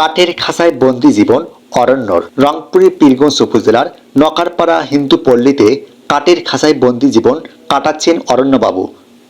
কাঠের খাসায় বন্দি জীবন অরণ্যর। রংপুরের পীরগঞ্জ উপজেলার নকারপাড়া হিন্দু পল্লীতে কাঠের খাসায় বন্দি জীবন কাটাচ্ছেন অরণ্যবাবু।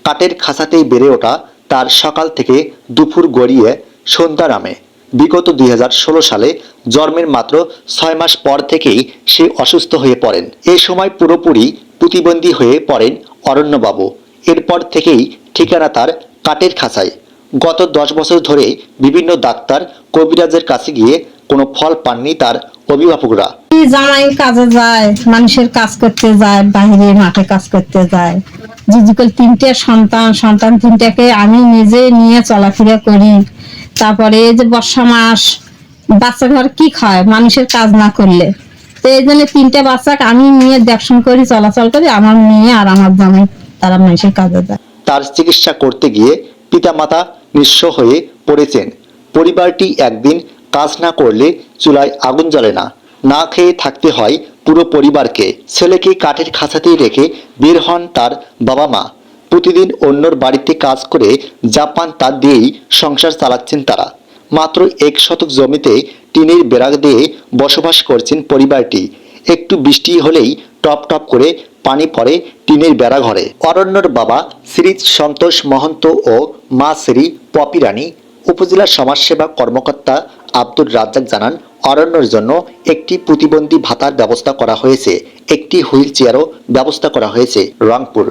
কাঠের খাসাতেই বেড়ে ওঠা তার সকাল থেকে দুপুর গড়িয়ে সন্ধ্যা নামে। বিগত দুই হাজার ষোলো সালে জন্মের মাত্র ছয় মাস পর থেকেই সে অসুস্থ হয়ে পড়েন। এ সময় পুরোপুরি প্রতিবন্ধী হয়ে পড়েন অরণ্যবাবু। এরপর থেকেই ঠিকানা তার কাঠের খাসায় গত দশ বছর ধরে বিভিন্ন ডাক্তার কবিরাজের কাছে গিয়ে কোনো ফল পাননি তার অভিভাবকরা। জামাই কাজে যায় মানুষের কাজ করতে যায় বাইরে মাঠে কাজ করতে যায়। জিজিকল তিনটে সন্তান সন্তান তিনটাকে আমি নিজে নিয়ে চলাফেরা করি। তারপরে এই যে বর্ষা মাস বাচ্চা ঘর কি খায়? মানুষের কাজ না করলে। তো এই জন্য তিনটে বাচ্চাকে আমি নিয়ে দেখশন করি চলাচল করি আমার মেয়ে আর আমার জামাই তারা মানুষের কাজে যায়। তার চিকিৎসা করতে গিয়ে পিতামাতা নিঃস্ব হয়ে পড়েছেন। পরিবারটি একদিন কাজ না করলে চুলায় আগুন জ্বলে না। না খেয়ে থাকতে হয় পুরো পরিবারকে। ছেলেকে কাঠের খাঁচাতেই রেখে বের হন তার বাবা মা প্রতিদিন অন্যর বাড়িতে কাজ করে জাপান তা দিয়েই সংসার চালাচ্ছেন তারা। মাত্র এক শতক জমিতে টিনের বেড়া দিয়ে বসবাস করছেন পরিবারটি। একটু বৃষ্টি হলেই টপ টপ করে পানি পড়ে টিনের বেড়া ঘরে। অরণ্যর বাবা শ্রী সন্তোষ মহন্ত ও মা শ্রী পপি রানী, উপজেলা সমাজসেবা কর্মকর্তা আব্দুর রাজ্জাক জানান, অরণ্যর জন্য একটি প্রতিবন্ধী ভাতার ব্যবস্থা করা হয়েছে। একটি হুইল চেয়ারও ব্যবস্থা করা হয়েছে রংপুর।